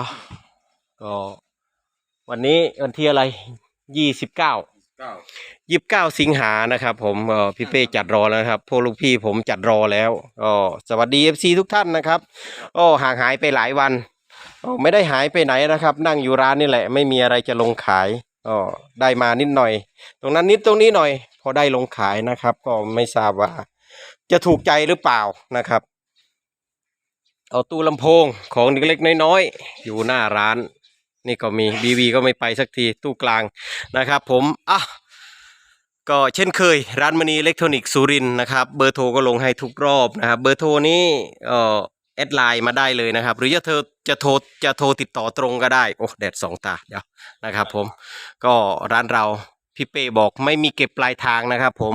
อะก็วันนี้วันที่อะไรยี่สิบเก้าเก้ายี่สิบเก้าสิงหานะครับ ผมเอ่อพี่เป้จัดรอแล้วนะครับพวกลูกพี่ผมจัดรอแล้วก็สวัสดีเอฟซีทุกท่านนะครับก็ห่างหายไปหลายวันก็ไม่ได้หายไปไหนนะครับ นั่งอยู่ร้านนี่แหละ ไม่มีอะไรจะลงขายก็ได้มานิดหน่อย ตรงนั้นนิดตรงนี้หน่อย พอได้ลงขายนะครับ ก็ไม่ทราบว่า จะถูกใจหรือเปล่านะครับ เอาตู้ลำโพงของเล็กๆน้อยๆอยู่หน้าร้าน นี่ก็มีบีบีก็ไม่ไปสักทีตู้กลางนะครับ ผมอะก็เช่นเคย ร้านมณีอิเล็กทรอนิกส์สุรินนะครับ เบอร์โทรก็ลงให้ทุกรอบนะครับเบอร์โทรนี้เอ่อแอดไลน์มาได้เลยนะครับ หรือจะเธอจะโทรจะโทรติดต่อตรงก็ได้ โอ้แดดสองตาเดี๋ยวนะครับ ผมก็ร้านเราพี่เป้บอกไม่มีเก็บปลายทางนะครับ ผม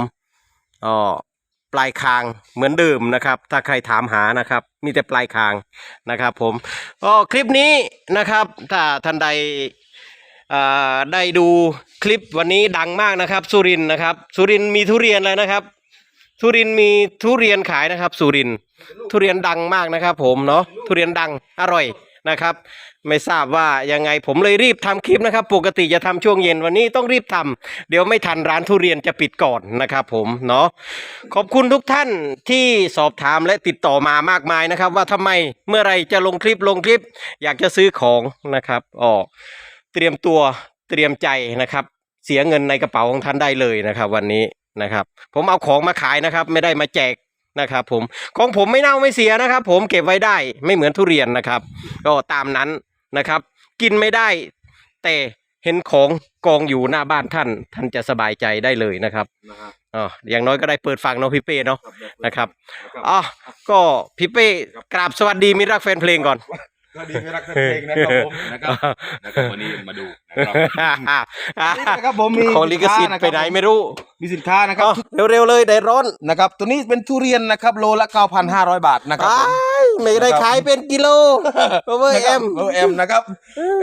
อ๋อ ปลายคางเหมือนเดิมนะครับ ถ้าใครถามหานะครับ มีแต่ปลายคางนะครับผมก็คลิปนี้นะครับถ้าท่านใดอ่าได้ดูคลิปวันนี้ดังมากนะครับ สุรินนะครับสุรินมีทุเรียนแล้วนะครับสุรินมีทุเรียนขายนะครับ สุรินทุเรียนดังมากนะครับ ผมเนาะทุเรียนดังอร่อย นะครับ ไม่ทราบว่ายังไงผมเลยรีบทำคลิปนะครับ ปกติจะทำช่วงเย็นวันนี้ต้องรีบทำเดี๋ยวไม่ทันร้านทุเรียนจะปิดก่อนนะครับผมเนาะขอบคุณทุกท่านที่สอบถามและติดต่อมามากมายนะครับ ว่าทำไมเมื่อไรจะลงคลิปลงคลิป อยากจะซื้อของนะครับอ๋อเตรียมตัวเตรียมใจนะครับ เสียเงินในกระเป๋าของท่านได้เลยนะครับ วันนี้นะครับ ผมเอาของมาขายนะครับ ไม่ได้มาแจก นะครับผมของผมไม่เน่าไม่เสียนะครับ ผมเก็บไว้ได้ไม่เหมือนทุเรียนนะครับ ก็ตามนั้นนะครับ กินไม่ได้ แต่เห็นของกองอยู่หน้าบ้านท่าน ท่านจะสบายใจได้เลยนะครับนะครับอ๋ออย่างน้อยก็ได้เปิดฟังเนาะพี่เป้เนาะครับนะครับนะครับอ๋อก็พี่เป้กราบสวัสดีมิตรรักแฟนเพลงก่อน ก็ดีไม่รักเพลงนะครับผมนะครับนะครับวันนี้มาดูนะครับนี่นะครับผมมีขอลิขสิทธิ์ไปไหนไม่รู้ มีสินค้านะครับอ๋อเร็วๆเลยได้ร้อนนะครับ ตัวนี้เป็นทุเรียนนะครับโลละ 9,500 บาทนะครับผมอ้าย ไม่ได้ขายเป็นกิโลเพราะว่านะคเอ็รับมเออเอ็มนะครับ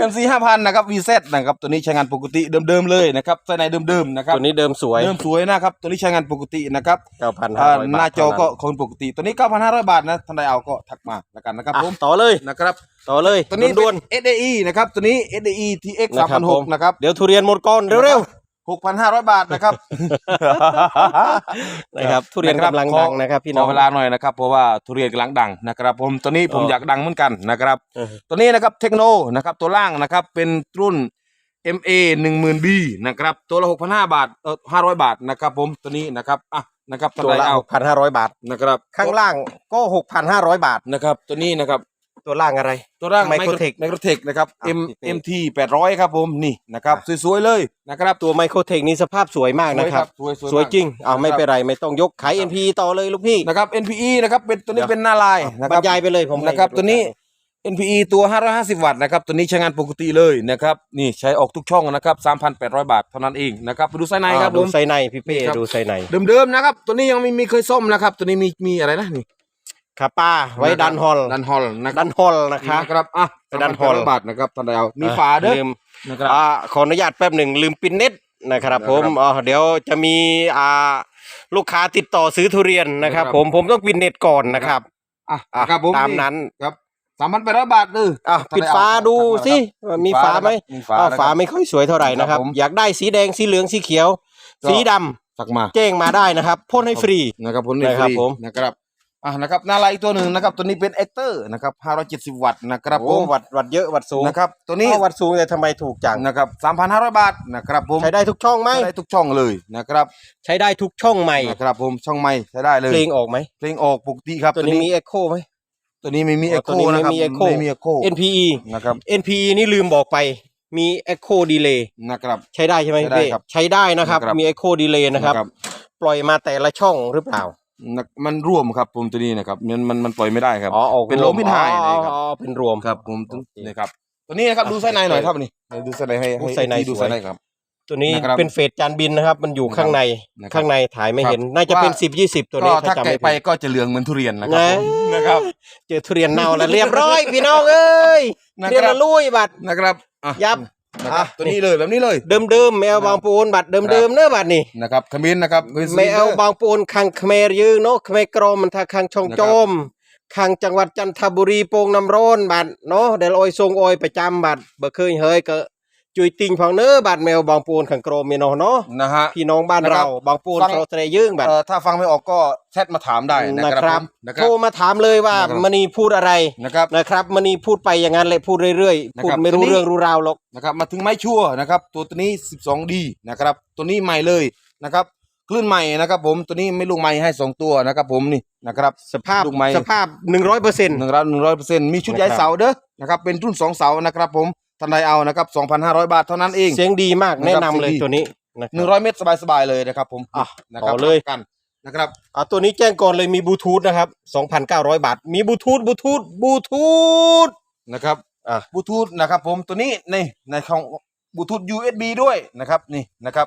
MC 5,000นะครับ VZ นะครับตัวนี้ใช้งานปกติเดิมๆเลยนะครับใส่ในเดิมๆนะครับตัวนี้เดิมสวยเดิมสวยนะครับตัวนี้ใช้งานปกตินะครับเก้าพันอ่าห้าร้อยหบาน้าทจอก็คนปกติตัวนี้9,500บาทนะท่านใดเอาก็ทักมาแล้วกันนะครับอะผมต่อเลยนะครับต่อเลยตัวนี้ด่วนเป็น SAE นะครับตัวนี้ SAE TX ๆนะครับผม3,600นะครับเดี๋ยวทุเรียนหมดก่อนเร็ว 6,500บาทนะครับๆนะครับทุเรียนกำลังดังนะครับ พี่น้องขอเวลาหน่อยนะครับ เพราะว่าทุเรียนกำลังดังนะครับ ผมตัวนี้ผมเออออยากดังเหมือนกันนะครับเออตัวนี้นะครับเทคโนนะครับ ตัวล่างนะครับเป็นรุ่น MA 10,000 B นะครับ ตัวละ6,500 บาทเออ500 บาทนะครับ ผมตัวนี้นะครับอะนะครับท่านตัวใดละเอาหกพันห้าร้อยบาทนะครับ ข้างล่างก็หกพันห้าร้อยบาทนะครับ ตัวนี้นะครับ ตัวล่างอะไร ตัวร่าง Microtech ไมโครเทคนะครับ อะ M พี่เป้ MT 800 ครับผมนี่นะครับอะสวยๆเลยนะครับตัวไมโครเทคนี้สภาพสวยมากนะครับ สวยๆสวยมากจริงเอาไม่นะครับเป็นไรไม่ต้องยกขายครับ NP ต่อเลยลูกพี่นะครับ NPE นะครับเป็นตัวนี้เดี๋ยวเป็นหน้าลายนะบครรับ รยายไปเลยผมให้นะครับดูตัวนี้ NPE ตัว 550 วัตต์นะครับ ตัวนี้ใช้งานปกติเลยนะครับ นี่ใช้ออกทุกช่องนะครับ 3,800 บาทเท่านั้นเองนะครับไปดูไส้ในครับอ่าผดูม ไซในพี่เป้นี่ครับ ดูไซในเดิมๆนะครับ ตัวนี้ยังไม่มีเคยส้มนะครับ ตัวนี้มีมีอะไรนะนี่ คาป้าไว้ดันฮอลดันฮอลนะคดัรับนฮอลนะคะนะครับอะไปดันฮอล3,800บาทนะครับท่านใดเอามีฝาเด้อลืมนะครับอ่าขออนุญาตแป๊บหนึ่งลืมปินเน็ตนะครับนะครับผมอ๋อเดี๋ยวจะมีอ่าลูกค้าติดต่อซื้อทุเรียนนะครับนะครับผมผมต้องปินเน็ตก่อนนะครับอะอะนะครับผมตามนั้นครับ3,800บาทเด้ออะท่านปิดใเอาฝาดูทักมาสิครับว่ามีฝาไหมมีฝาอ้าวนะครับฝาไม่ค่อยสวยเท่าไหร่นะครับครับผมอยากได้สีแดงสีเหลืองสีเขียวก็สีดำสักมาแจ้งมาได้นะครับพ่นให้ฟรีนะครับผมนะครับฟผมนะครับ อะนะครับหน้าลายอีกตัวหนึ่งนะครับ ตัวนี้เป็นเอ็กเตอร์นะครับ570 วัตต์นะครับผโอ้มวัดวัดเยอะวัดสูงนะครับ ตัวนี้อ้าววัดสูงแต่ทำไมถูกจังนะครับ3,500 บาทนะครับผมใช้ได้ทุกช่องไหมใช้ได้ทุกช่องเลยนะครับใช้ได้ทุกช่องใหม่นะครับผมช่องไม่ใช้ได้เลยเพลงออกไหมเพลงออกปกติครับตัวนี้มีเอ็กโคไหม ตัวนี้ไม่มีอ๋เอ็อกโคตัวนี้ไม่นะครับมี echo ไม่มีเอ็กโค NPE นะครับ NPE นี่ลืมบอกไปมี Echo Delay นะครับ ใช้ได้ใช่ไหมใช้ได้พี่ครับใช้ได้นะครับ นะครับ มี Echo Delay นะครับ ปล่อยมาแต่ละช่องหรือเปล่า นะมันร่วมครับผมตัวนี้นะครับมันมันมันปล่อยไม่ได้ครับ อ๋อออกเป็นรวม low mid high อ๋อนะครับ อ๋อเป็นรวมครับผมโอเคนี่ครับตัวนี้นะครับดูไส้ในหน่อยครับนี่ดูไส้ในให้โอ้ให้ไส้ในที่ดูสวย ไส้ในครับ ตัวนี้นะครับเป็นเฟสจานบินนะครับ มันอยู่ข้างในนะครับข้างในถ่ายไม่ครับเห็น น่าจะเป็นว่า สิบยี่สิบตัวก็นี้ถ้าถ้าจำแกะไม่ไปผิด ก็จะเหลืองเหมือนทุเรียนนะครับนะ ผมนะครับ เจอทุเรียนเน่าแล้วเรียบร้อย พี่น้องเอ้ยนะครับ เรียนละลุยบัตรนะครับอะยับ นะครับอะตัวนี้เลยแบบนี้เลยเดิมเดิมๆแมวบางปูนบัตรเดิมเดิมๆเนื้อะบัตรนี่นะครับขมิ้นนะครับแมวบางปูนคังเขมรยืงเนาะเขมรกรมมันถ้าคังช่องโจมข้างจังหวัดจันทบุรีโป่งน้ำร้อนบัดเนาะเดี๋ยวออยทรงออยประจำบั ดบ่เคยเฮยก็จุยติงของเน้อบัดแมวบางปูนขังโกรมเมเนาะเนาะนะฮะ พี่น้องบ้านนะครับเราบางปูนฟังเราแสดงยื่งบัดเอ่อถ้าฟังไม่ออกก็แชทมาถามได้นะนะคครัรับบนะครัโทรบ มาถามเลยว่านะครับ มณีพูดอะไรนะครับ นะครับมณีพูดไปอย่างนั้นเลยพูดเรื่อยๆนะพูดครับไม่รู้ทีนี้ เรื่องรู้ราวหรอก นะครับมาถึงไม้ชั่วนะครับตัวตัวนี้ 12D นะครับตัวนี้ใหม่เลยนะครับคลื่นใหม่นะครับผมตัวนี้ไม่ลูกใหม่ให้สองตัวนะครับผมนี่นะครับ สภาพลูกไม้ สภาพหนึ่งร้อยเปอร์เซ็นต์หนึ่งร้อยหนึ่งร้อยเปอร์เซ็นต์มีชุดใหญ่นะครับเสาเด้อนะครับเป็นรุ่นสองเสานะครับผม ทันใดเอานะครับสองพันห้าร้อยบาทเท่านั้นเอง เสียงดีมากนะครับแนะนำเลยเสียงดีตัวนี้นะคหนึ่รับงร้อยเมตรสบายๆเลยนะครับผมอะนะครัต่อเลย กันนะครับ อะตัวนี้แจ้งก่อนเลยมีบลูทูธนะครับ 2,900 บาท มีบลูทูธบลูทูธบลูทูธ นะครับอะ บลูทูธนะครับผมตัวนี้ในในของบลูทูธ USB ด้วยนะครับนี่นะครับ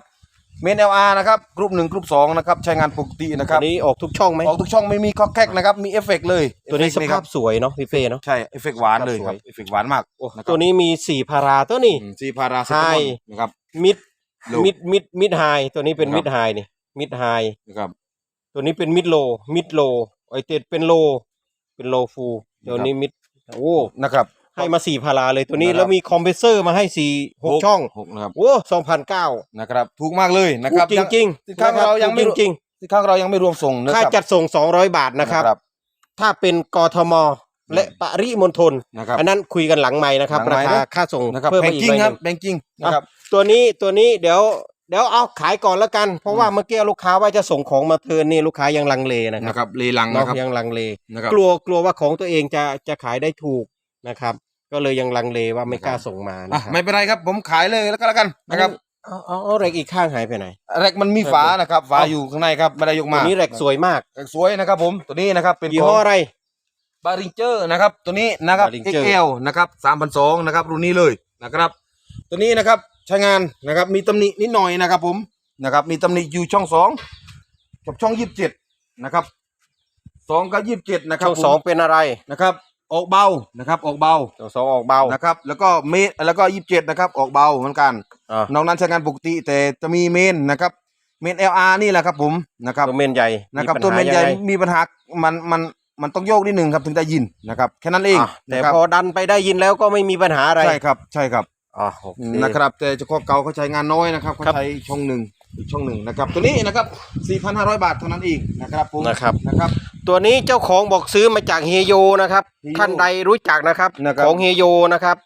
เมน LR นะครับกรุ๊ปหนึ่งกรุ๊ปสองนะครับใช้งานปกตินะคตัรัวบนี้ออกทุกช่องไหมออกทุกช่องไม่มีข้อแคกนะครับมีเอฟเฟกต์เลยตัวนี้เอสฟเฟกต์ภาพสวยเนาะพี่เป้เนาะใช่เอฟเฟกต์หวานเลยครับสวยเอฟเฟกต์หวานมากโอ้นะครับตัวนี้มีสี่พาราตัวนี้อืมซีพาราเซใช่ตามอลนะครับมิดโลมิดมิดมิดไฮตัวนี้เป็นนะครับมิดไฮนี่มิดไฮนะครับตัวนี้เป็นมิดโลมิดโลไอเต็ดเป็นโลเป็นโลฟูตัวนี้มิดโอ้นะครับ ให้มาสี่พาราเลยตัวนี้ นะครับ แล้วมีคอมเพรสเซอร์มาให้สี่หกช่องหกนะครับโอ้สองพันเก้านะครับถูกมากเลยนะครับจริงจริงที่ข้างเรายังไม่จริงที่ข้างเรายังไม่รวมส่งนะๆค่าครับจัดส่งสองร้อยบาทนะครับ ถ้าเป็นกทมและปริมณฑลนะครับ อันนั้นคุยกันหลังไม้นะครับ หลังราไมค์คานะค่าส่งนะครับเพิ่มแบมางอีกกิ้งหน่อยคหรับนึ่ง แบงกิ้งนะครับ ตัวนี้ตัวนี้เดี๋ยวเดี๋ยวเอาขายก่อนแล้วกัน เพราะว่าเมื่อกี้ลูกค้าว่าจะส่งของมาเทิร์นนี่ลูกค้ายังลังเลนะคนะรับครับเลลังเนาะนะครับยังลังเล นะครับกลัวกลัวว่าของตัวเองจะจะขายได้ถูกนะครับ ก็เลยยังลังเลว่าไม่กล้าส่งมาอะนะครับไม่เป็นไรครับผมขายเลยแล้วก็แล้วกันนะครับเอาเอาเอาเหล็กอีกข้างหายไปไหน แรกมันมีฝานะครับฝาอยู่ข้างในครับไม่ได้ยกตัมาวนี้เหล็กสวยมากแรกสวยนะครับ ผมตัวนี้นะครับเป็นยี่ขห้อองอะไร บาริงเจอร์นะครับตัวนี้นะครับ Behringer XL นะครับสามพันสองนะครับรุ่นนี้เลยนะครับ ตัวนี้นะครับใช้งานนะครับมีตำหนินิดหน่อยนะครับ ผมนะครับมีตำหนิอยู่ช่องสองกับช่องยี่สิบเจ็ดนะครับสองกับยี่สิบเจ็ดนะครับช่องสองผมเป็นอะไรนะครับ ออกเบานะครับ ออกเบาช่องสองออกเบา นะครับ แล้วก็เมตรแล้วก็ยี่สิบเจ็ดนะครับ ออกเบาเหมือนกันอะนอกนั้นใช้งานปกติแต่จะมีเมนนะครับ เมน LR นี่แหละครับผมนะครับตัวเมนใหญ่นะครับปัญตัวหาเมนใหญ่ยังไงมีปัญหามันมันมันต้องโยกนิดหนึ่งครับถึงได้ยินนะครับแค่นั้นเองอะแต่นะครับพอดันไปได้ยินแล้วก็ไม่มีปัญหาอะไรใช่ครับ ใช่ครับอะโอเคนะครับแต่เฉพาะเก่าเขาใช้งานน้อยนะครับเขาครับใช้ช่องหนึ่ง อีกช่องหนึ่งนะครับ ตัวนี้นะครับ 4,500 บาทเท่านั้นเองนะครับผมนะครับ นะครับ ตัวนี้เจ้าของบอกซื้อมาจากเฮโยนะครับ เฮโยท่านใดรู้จักนะครับ นะครับของเฮโยนะครับ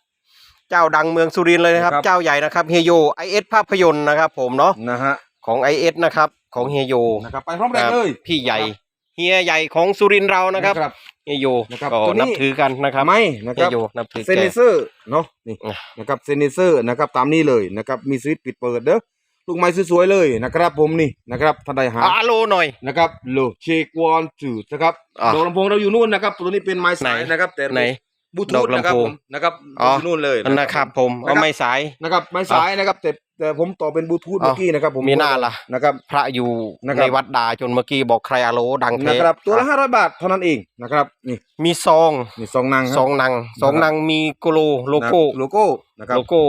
เจ้าดังเมืองสุรินทร์เลยนะครับ นะครับ เจ้าใหญ่นะครับเฮโยไอเอสภาพยนตร์นะครับ ผมเนาะนะฮะของไอเอสนะครับของเฮโยนะครับไปพร้อมแรกเลย พี่ใหญ่เฮียใหญ่ของสุรินทร์เรานะครับนะครับ เฮโยนะครับก็ตัวนี้ นับถือกันนะครับไม่นะเฮครับ โยนับถือเซแก นเซอร์เนาะนี่อะ นะครับเซนเซอร์นะครับตามนี้เลยนะครับมีสวิตช์ปิดเปิดเด้อ ลูกไม้สวยๆเลยนะครับ ผมนี่นะครับท่านใดหาอะอาโลหน่อยนะครับโลเชกวอนจูดนะครับอะดอกลำโพงเราอยู่นู่นนะครับ ตัวนี้เป็นไม้สายไหนนะครับแต่ไหน บลูดทูอธกลำนะครับโพผงมนะครับอ๋ออยู่นู่นเลยนะครับผมนะเอาไม่สาย นะครับไม้สายนะครับแต่แต่ผมต่อเป็นบลูทูธอ๋อเมื่อกี้นะครับ ผมมีหน้าล่ะ นะครับ พระอยู่นะครับ ในวัดดาจนเมื่อกี้บอกใครอาโลดังเทนะครับ ตัวละห้าร้อยบาทเท่านั้นเองนะครับนี่มีซองนี่ซองนางครับสองนางสองนะครับนางมีโกโลโลโก้โลโก้นะครับ โลโก้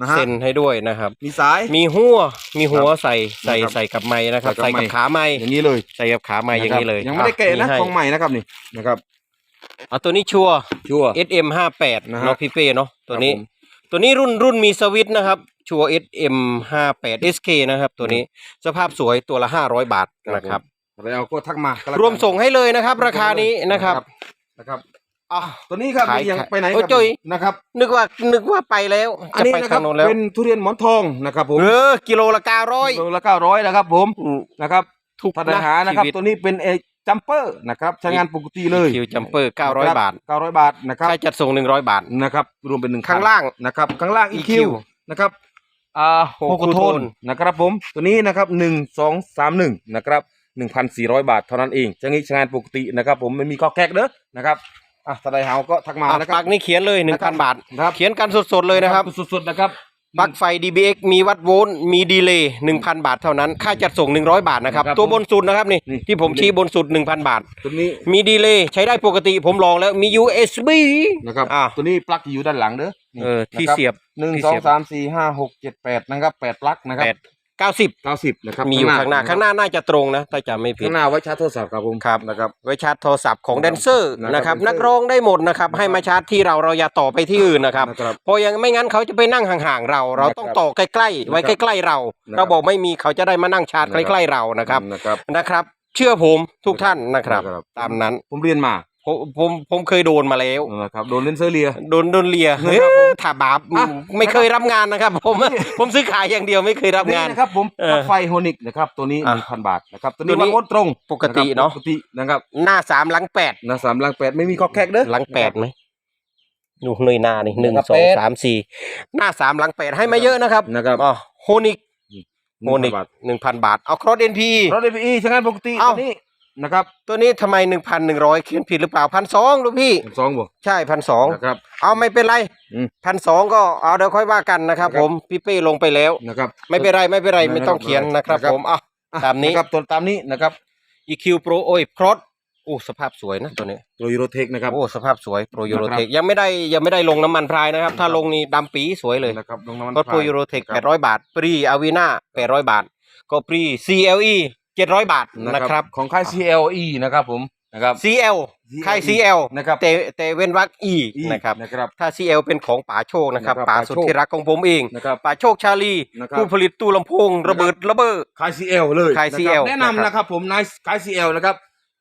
นะฮะ เซ็นให้ด้วยนะครับ มีสาย มีหัวมีหัวใส่ใส่นะครับใส่กับไม้นะครับ ใส่ใส่กับกับไมค์ ขาไม้อย่างนี้เลยใส่กับขาไม้อย่างนี้เลยยังไม่ได้แกะนะให้ ของใหม่นะครับนี่นะครับ เอาตัวนี้ชัวร์ ชัวร์ SM ห้าแปดนะฮะเนาะพี่เป้เนาะตัวนี้ ครับผม ตัวนี้รุ่นรุ่นมีสวิตช์นะครับ ชัวร์ SM ห้าแปด SK นะครับ ตัวนี้สภาพสวยตัวละห้าร้อยบาทนะครับเราก็ทักมาก็แล้วกันรวมส่งให้เลยนะครับ ราคานี้นะครับนะครับ อะ ตัวนี้ครับขายยังขายไปไหนโอ้ครับจุ้ย นะครับ นึกว่านึกว่าไปแล้วอันจะนี้ไปนะครัทาบงโน้นแล้วเป็นทุเรียนหมอนทองนะครับผมเออกิโลละเก้าร้อย โลละเก้าร้อยนะครับผมนะครับถูกถ้าได้หานะครับ ชีวิต ตัวนี้เป็นเอ จัมเปอร์นะครับใช้งานปกติเลยคิวจัมเปอร์เก้าร้อยบาทเก้าร้อยบาทนะครับค่าจัดส่งหนึ่งร้อยบาทนะครับรวมเป็นหนึ่งข้างล่างนะครับข้างล่าง EQ EQ นะครับอ่าโฮโฮคุคุโทโทนนนะครับผมตัวนี้นะครับหนึ่งสองสามหนึ่งนะครับหนึ่งพันสี่ร้อยบาทเท่านั้นเองจะงี้ใช้งานปกตินะครับผมไม่มีข้อแคกเด้อนะครับอะถ้าได้หาก็ทักมาอะนะครัปลับกนี่เขียนเลยหนึ่งพันบาทนะครับเขียนกันสดๆเลยนะครับสุดๆนะครับ ปลั๊กไฟ DBX มีวัดโวลต์มีดีเลย์หนึ่งพันบาทเท่านั้น ค่าจัดส่งหนึ่งร้อยบาทนะครับ ครับตัวบนสุดนะครับนี่นี่ ที่ผมชี้บนสุดหนึ่งพันบาท ตัวนี้มีดีเลย์ใช้ได้ปกติผมลองแล้วมี USB นะครับอะตัวนี้ปลั๊กอยู่ด้านหลังเด้อนี่เออที่นะครับเสียบหนึ่งที่สอเสีงยบ สามสี่ห้าหกเจ็ดแปดนะครับแปดปลั๊กนะครับ แปด เก้าสิบเก้าสิบนะครับมีอยู่ข้างหน้าข้างหน้าน่าจะตรงนะถ้าจำไม่ผิดข้างหน้าไว้ชาร์จโทรศัพท์ครับผมครับนะครับไว้ชาร์จโทรศัพท์ของแดนเซอร์นะครับนะครับแดนเซอร์นักร้องได้หมดนะครับให้มาชาร์จที่เราเราอย่าต่อไปที่อื่นนะครับนะครับเพราะยังไม่งั้นเขาจะไปนั่งห่างๆเรา เราต้องต่อใกล้ๆไว้นะครับใกล้ ๆ เรานะครับเราบอกไม่มีเขาจะได้มานั่งชาร์จนะครับใกล้ ๆเรานะครับนะครับนะครับ เชื่อผมทุกท่านนะครับนะครับตามนั้นผมเรียนมา ผมผมผมเคยโดนมาแล้วนะครับโดนเลนเซอร์เลีย โดนโดนเลียนะเฮ้ยครับผมถ้าบาปอะ ไม่เคยรับงานนะครับ ผมผมซื้อขายอย่างเดียวไม่เคยรับงาน นะครับผมเออปลั๊กไฟโฮนิกนะครับตัวนี้หอะนึ่งพันบาทนะครับตัวตัวนี้นี้วางโอนตรงปกติเนอะ ปกตินะครับหน้าสามหลังแปดนะสามลังแปดไม่มีข้อแคกเด้อ หลังแปดไหมดูหน่วยหน้านี่หนึ่งหลังสองแปด สามสี่หน้าสามหลังแปดให้มาเยอะนะครับนะครับอ๋อโฮนิกโฮนิกบาทหนึ่งพันบาทเอาครอสเอ็นพี รถเอพีใช้งานปกติเอ้า ตัวนี้ นะครับตัวนี้ทำไมหนึ่งพันหนึ่งร้อยเขียนผิดหรือเปล่าพันสองลูกพี่ สองบ่ใช่พันสองนะครับ เอาไม่เป็นไรอืม พันสองก็เอาเดี๋ยวค่อยว่ากันนะครับ นะครับ ผมพี่เป้ลงไปแล้ว นะครับ ไม่เป็นไรไม่เป็นไรไม่ไม่ต้องไม่เขียนนะครับนะครับ ผมอะอะตามนี้ นะครับตัวตามนี้นะครับ EQ Pro โอ้ยครอสโอ้สภาพสวยนะตัวนี้ตัวยูโรเทคนะครับ โอ้สภาพสวยโปรยูโรนะครัเทบคยังไม่ได้ยังไม่ได้ลงน้ำมันพรายนะครับ ถ้าลงนี่ดำปีสวยเลย นะครับลงน้ำมันรถโปรพายยูโรเทคนะแปคดรับร้อยบาทปรีอาวีนาแปดร้อยบาท ก็ปรี CLE เจ็ดร้อยบาทนะครับของค่าย CLE นะครับผมนะครับ CL ค่าย CL นะครับแต่แต่เว้นวรรค E อีนะครับ นะครับ ถ้า CL เป็นของป๋าโชคนะครับนะครับป๋าป๋าสุดโชคที่รักของผมเองนะครับ ป๋าโชคชาลี นะครับ ผู้ผลิตตู้ลำโพงระเบิดระเบ้อค่าย CL เลยค่ายนะครับ CL แนะนำนะครับผมนายค่าย CL นะครับ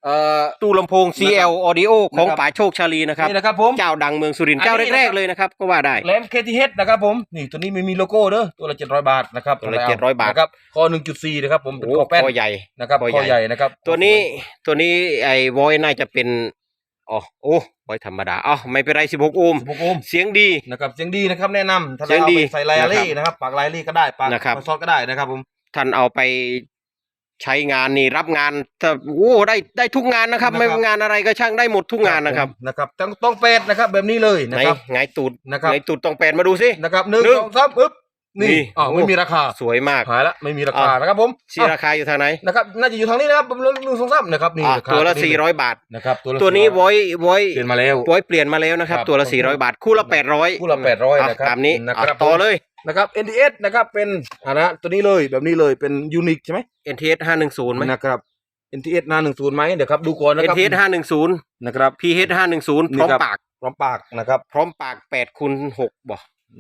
เอ่อ ตู้ลำโพง CL Audio ของนะครับ ป๋าโชคชาลีนะครับ นี่นะครับผม เจ้าดังเมืองสุรินทร์อันเจ้านี้แรกนะครับๆเลยนะครับ ก็ว่าได้ แหลม KTH นะครับผม นี่ตัวนี้ไม่มีโลโก้เด้อตัวละ700 บาทนะครับตัวละ700บาท นะครับคอ1.4นะครับผมเป็นโอ้คอแป้นคอใหญ่ นะครับคอคอใหใหญ่ ญ่นะครับตัวนี้ตัวนี้ไอ้วอยน่าจะเป็นอ๋อโอ้วอยธรรมดาอ๋อไม่เป็นไร 16 โอห์ม16โอห์มเสียงดี นะครับเสียงดีนะครับแนะนำถ้าเสียงเราดีไปใส่ไลอารี่นะครับปากไลอารี่ก็ได้ปากนะครับปากซอสก็ได้นะครับผม ท่านเอาไป ใช้งานนี่รับงานถ้าโอ้ได้ได้ทุกงานนะครับนะครับไม่งานอะไรก็ช่างได้หมดทุกงานนะครับผมนะครับต้องต้องเป็ดนะครับแบบนี้เลยไหนนะครับ ไงตูดนะครับ ไงตูดต้องแปลนมาดูสิ นะครับหนึ่งหนึ่ง สองสามปึ๊บนี่นี่อ๋อโอ้ไม่มีราคาสวยมาก หายละไม่มีราคาอะ นะครับผมสีราคาอยู่ทางไหนนะครับ น่าจะอยู่ทางนี้นะครับหนึ่งสองสามนะครับนี่อะราคาตัวละนี้400 บาท นะครับตัวละตัวนี้400วอยวอยเปลี่ยนมาแล้ววอยเปลี่ยนมาแล้วนะครับ ครับตัวละ 400 บาท คู่ละ 800คู่ละ800นะครับตามนี้นะครับ อะต่อเลย นะครับ NDS นะครับเป็นอ่านะตัวนี้เลยแบบนี้เลยเป็นยูนิคใช่ไหม NTS 510ไหม นะครับ NTS หน้าหนึ่งศูนย์ไหมเดี๋ยวครับดูก่อนนะครับ NTS 510นะครับ PH 510พร้อมนี่ครับปาก พร้อมปากนะครับพร้อมปาก8คูณ6บ่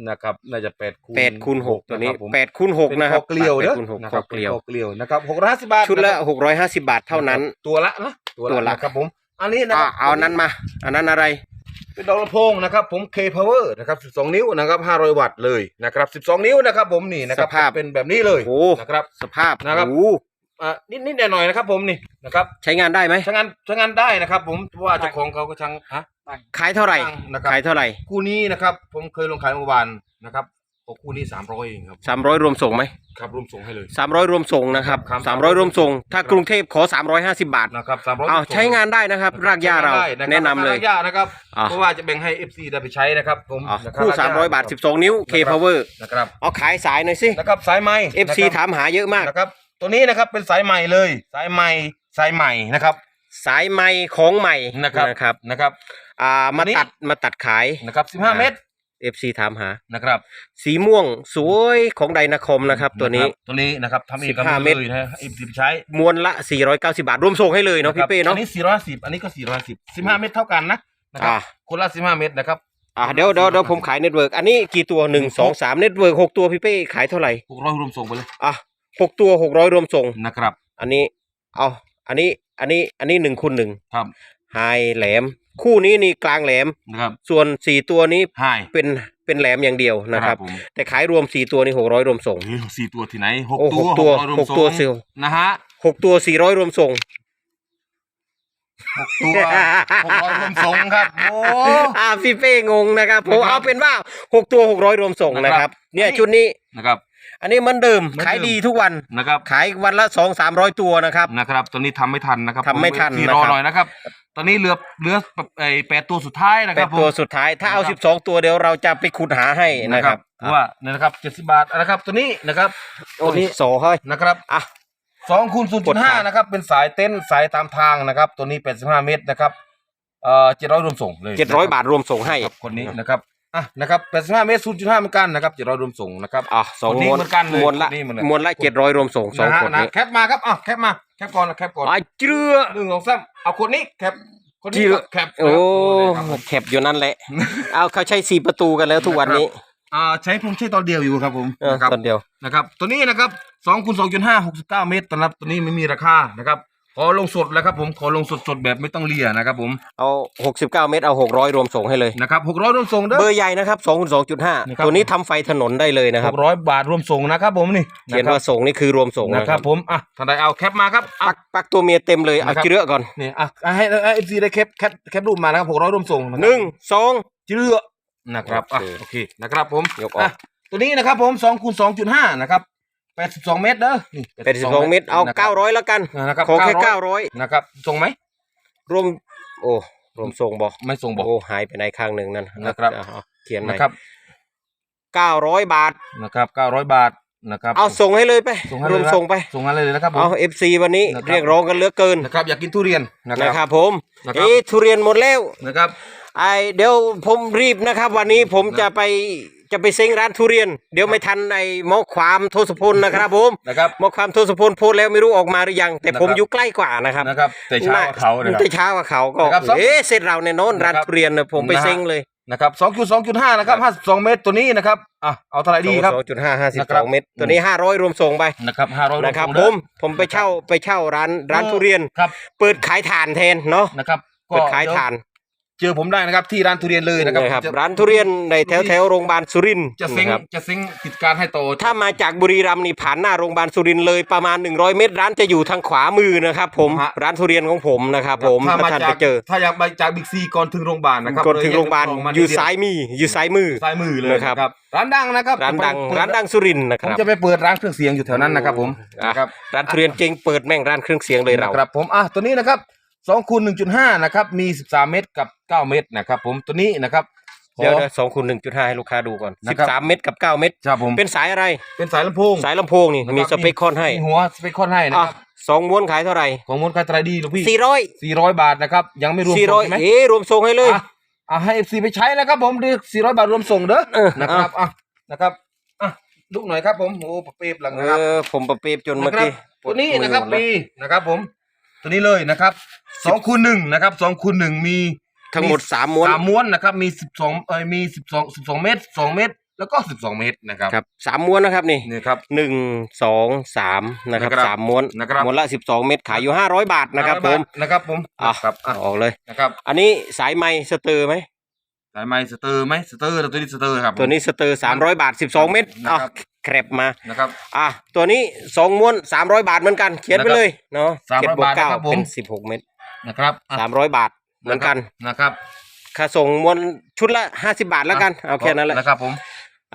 นะครับน่าจะแปดคูณ8คูณ6ตัวนี้ะครับผม8คูณ6นะครับเป็เกลียวปากเด้อ8คูณ6นะคคอรับเกลียวป็นเกลียวนะครับหกร้อยห้าสิบบาทชุดละนครับ650บาทเท่านั้น ตัวละนะตัวละนะครับผม อันนี้นะคอะรับเอานั้นมา อันนั้นอะไร เป็นดอกลำโพงนะครับผม K Power นะครับ 12 นิ้วนะครับ 500 วัตต์เลยนะครับ 12 นิ้วนะครับ ผมนี่นะครับสภาพ เป็นแบบนี้เลยโอ้นะครับ สภาพนะครับ โอ้อ่านิดนิดหน่อยหน่อยๆนะครับผมนี่นะครับใช้งานได้ไหม ใช้งานใช้งานได้นะครับ ผมเพราะว่าเจ้าของเขาก็ช่างฮะขายเท่าไหร่ช่างนะครับ ขายเท่าไหร่ คู่นี้นะครับผมเคยลงขายเมื่อวานนะครับ โอ้คู่นี้300เองครับ300รวมส่งไหมครับรวมส่งให้เลย300รวมส่งนะครับครับ300รวมส่ง ถ้ากรุงเทพขอ350บาทนะครับ300อ้าวใช้งานได้นะครับ รากหญ้าเราใช้งได้แนะนำเลยรากหญ้านะครับอะเพราะว่าจะแบ่งให้ FC ได้ไปใช้นะครับผมอะนะรับคู่กหญ้300บาท12นิ้ว K Power นะครับเอาขายสายหน่อยสินะครับสายไหม FC นะครับถามหาเยอะมากนะครับตัวนี้นะครับเป็นสายใหม่เลย สายใหม่สายใหม่นะครับสายไม้ของใหม่นะครับนะครับนะครับ อ่ามาตัวนี้ตัดมาตัดขายนะครับ 15 เมตร FC ถามหา นะครับสีม่วงสวยของไดนาคมนะครับ ตัวนี้ะครับตัวนี้นะครับทำเองกับ15มือเมตรเลยนะ FC ไปใช้มวลละ 490 บาท รวมส่งให้เลยเนาะพี่เป้อัเนาะนนี้410อันนี้ก็410 15เมตรเท่ากันนะนะครัอ่าบคนละ15เมตรนะครับ อ่าเดี๋ยวเดี๋ยวเดี๋ยวผมขายเน็ตเวิร์กอันนี้กี่ตัวหนึ่งสองสามเน็ตเวิร์กหกตัวพี่เป้ขายเท่าไหร่600รวมส่งไปเลยอะหกตัวหกร้อยรวมส่ง นะครับ อันนี้เอาอันนี้อันนี้อันนี้หนึ่งคูณหนึ่งครับ ไฮแหลม คู่นี้นี่กลางแหลม นะครับ ส่วนสี่ตัวนี้ไฮเป็นเป็นแหลมอย่างเดียวนะครับผม แต่ขายรวมสี่ตัวนี่หกร้อยรวมส่งเฮ้ยสี่ตัวที่ไหนหกโอ้ตัวหกตัว600รมหกตัวส่งเซลล์นะฮะหกตัวสี่ร้อยรวมส่งตัวหกร้อยรวมส่งครับ โอ้ อ่าพี่เป้งงนะครับผมนะครับเอาเป็นว่าหกตัวหกร้อยรวมส่งนะคนะครัรับ บ เนี่ยอันนี้ชุดนี้ นะครับ อันนี้เหมือนเดิมเหมือนเดิม ขายดีทุกวัน นะครับขายวันละสองสามร้อยตัวนะครับ นะครับ ตอนนี้ทำไม่ทันนะครับทำไม่ทันที่นะรอครับหน่อยนะครับ ตอนนี้เหลือเหลือไอ้แปดตัวสุดท้ายนะคเป็รับนตัวผมสุดท้ายถ้าเอา นะครับสิบสองตัวเดี๋ยวเราจะไปขุดหาให้นะครับเพราะว่าเนี่ยนะครับเจ็ดสิบาทนะครับ ตัวนี้นะครับโอ้ตัวนี้โสเฮ้ยนะครับอะ สองคูณศูนย์กจุดดห้าขานะครับเป็นสายเต้นสายตามทางนะครับ ตัวนี้แปดสิบห้าเมตรนะครับเอ่อเจ็ดร้อยรวมส่งเลยเจ็ดร้อยบาทรวมส่งให้ ครับคนนี้นะครับ อะนะครับ85เมตร0.5เหมือนกันนะครับ700รวมส่งนะครับอะสองคนนี้ม้วนเหมือนกันเลยม้วนละคนนี้เหมือนกันม้วนละเจ็ดร้อยรวมส่งสองนะฮะคนนะนี้แคปมาครับอะแคปมาแคปก่อนนะแคปก่อนไอ้เจือ หนึ่งสองสามเอาคนนี้แคปคนนี้ที่ก็แคปโอ้ครับแคบอยู่นั่นแหละ เอาเขาใช้สี่ประตูกันแล้วทุกวันนี้อ่าใช้ผมใช้ตอนเดียวอยู่ครับผมเออนะครับ ตอนเดียว นะครับตัวนี้นะครับสองคูณสองจุดห้าหกสิบเก้าเมตรนะครับตัวนี้ไม่มีราคานะครับ ขอลงสดแล้วครับผมขอลงสดสดๆแบบไม่ต้องเลียนะครับผมเอาหกสิบเก้าเมตรเอาหกร้อยรวมส่งให้เลย นะครับหกร้อยรวมส่งเด้เบออร์ใหญ่นะครับสองคูณสองจุดห้านะครับตัวนี้ทำไฟถนนได้เลยนะคหรับกร้อยบาทรวมส่งนะครับผมนี่เขียนว่าส่งนี่คือรวมส่งนะนะคครัรับบผมอะท่านใดเอาแคปมาครับอะ ปักปักตัวเมียเต็มเลยเอานะครับเจือก่อนนี่อะให้ให้เอฟซีได้แคปแคปแคปรูปมานะครับหกร้อยรวมส่งะครับ หนึ่งสองเจือนะครับอะโอเค โอเคนะครับผมยกออกะตัวนี้นะครับผมสองคูณสองจุดห้านะครับ แปดสิบสองเมตรเด้อนี่เป็นสิบสองเมตรเอานะครับเก้าร้อยแล้วกันนะครับขอแค่900เก้าร้อยนะครับส่งไหมรวมโอ้รวมส่งบอกไม่ส่งบอกโอ้หายไปไหนข้างหนึ่งนั่นนะครับเอาเอาเขียนใหม่นะครับเก้าร้อยบาทนะครับเก้าร้อยบาทนะครับเอาส่งให้เลยไปส่งให้รเลวยมครับส่งไปส่งมาเลยนะครับผมเอาเอฟซีวันนี้นะครับเรียกร้องกันเหลือเกินนะครับอยากกินทุเรียนนะคนะรับครับผมนะครับเอ๊ะทุเรียนหมดแล้วนะครับไอเดี๋ยวผมรีบนะครับ วันนี้ผมจะไป จะไปเซ็งร้านทุเรียน เดี๋ยวไม่ทันไอ้หมอความโทศพลนะครับผมนะครับหมอความโทศพลโพสต์แล้วไม่รู้ออกมาหรือยัง แต่ผมนะครับอยู่ใกล้กว่านะครับนะครับแต่เช้าเขานะครับแต่เช้ากว่าเขาก็นะครับสองเอ๊ะเสร็จเราแน่นอนร้านนะครับทุเรียนนะผมไปนะฮะเซ็งเลยนะครับสองจุดสองจุดห้านะครับห้าสองเมตรตัวนี้นะครับอะเอาเท่าไหร่ดีครับสองจุดห้าห้าสิบนะคสรัอบงเมตร ตัวนี้ห้าร้อยรวมส่งไปนะครับห้าร้อยนะครับผมผมไปเช่าไปเช่าร้านร้านทุเรียนครับเปิดขายถ่านแทนเนาะนะครับเปิดขายถ่าน เจอผมได้นะครับที่ร้านทุเรียนเลยนะครับนะครับ จะร้านทุเรียนในแถวแถวโรงพยาบาลสุรินทร์จะเซ็งนะครับจะเซ็งกิจการให้โตถ้ามาจากบุรีรัมย์นี่ผ่านหน้าโรงพยาบาลสุรินทร์เลยประมาณ 100 เมตร ร้านจะอยู่ทางขวามือนะครับ ผมฮะร้านทุเรียนของผมนะครับ ผมถ้าถ้ามาท่านจากไปเจอถ้าอยากไปจากบิ๊กซีก่อนถึงโรงพยาบาลนะครับก่อนถึงโรงพยาบาลเลอยู่ซ้ายมีอยู่ซ้ายมือ ซ้ายมือเลยนะครับ ร้านดังนะครับร้านดังจะไปเปิร้านดังสุรินทร์นะคผมรับ จะไปเปิดร้านเครื่องเสียงอยู่แถวนั้นนะครับผมอะนะครับ ร้านทุเรียนเจงเปิดแม่งร้านเครื่องเสียงเลยเรา นะครับผมอะตัวนี้นะครับ สองคูณหนึ่งจุดห้านะครับมีสิบสามเมตรกับเก้าเมตรนะครับ ผมตัวนี้นะครับเดี๋ยวขอนะสองคูณหนึ่งจุดห้าให้ลูกค้าดูก่อนนะสิบครับ สามเมตรกับเก้าเมตร ครับผมเป็นสายอะไร เป็นสายลำโพงสายลำโพงนี่นะครับมีสเปคคอนให้มีหัวสเปคคอนให้นะอะครับสองม้วนขายเท่าไหร่ของมนต์คาตราดีลูกพี่สี่ร้อยสี่ร้อยบาทนะครับยังไม่รวมสี่ร้อยส่งใช่ไหม เอ๊ะรวมส่งให้เลย อะอะให้เอฟซีไปใช้นะครับผมดีสี่ร้อยบาทรวมส่งเด้อเออ นะครับอะนะครับอะลุกหน่อยครับผมโอ้ปะเป๊บหลังเอนะครับอผมประเปรบจนเมื่อนะครับกี้ตัวนี้นะครับปวดมือหมดแล้ว มีนะครับผม ตัวนี้เลยนะครับสองคูณหนึ่งนะครับสองคูณหนึ่งมีทั้งหมดสามม้วนสามม้วนนะครับมีสิบสองเอ้ยมีสิบสองสิบสองเมตรสองเมตร แล้วก็สิบสองเมตรนะครับครับสามม้วนนะครับนี่นี่ครับหนึ่งสองสามนะครับนะครับสามม้วนนะครับม้วนละสิบสองเม็ดขายอยู่ห้าร้อยบาทนะครับผมนะครับผมอะครับอะออกเลยนะครับ อันนี้สายไม้สเตอร์ไหมสายไม้สเตอร์ไหมสเตอร์ตัวนี้สเตอร์ครับผมตัวนี้สเตอร์สามร้อยบาทสิบสองเม็ดนะอะครับ แครบมานะครับ อะตัวนี้สองม้วนสามร้อยบาทเหมือนกัน เขียนไปนะครับเลยเนาะ300เจ็ดบวกเก้าบาทนะครับผมเป็นสิบหกเม็ดนะครับอะสามร้อยบาทเหมือนกันนะครับค่าส่งม้วนชุดละห้าสิบาทแล้วกันเอาแค่นั้นแหละนะครับผม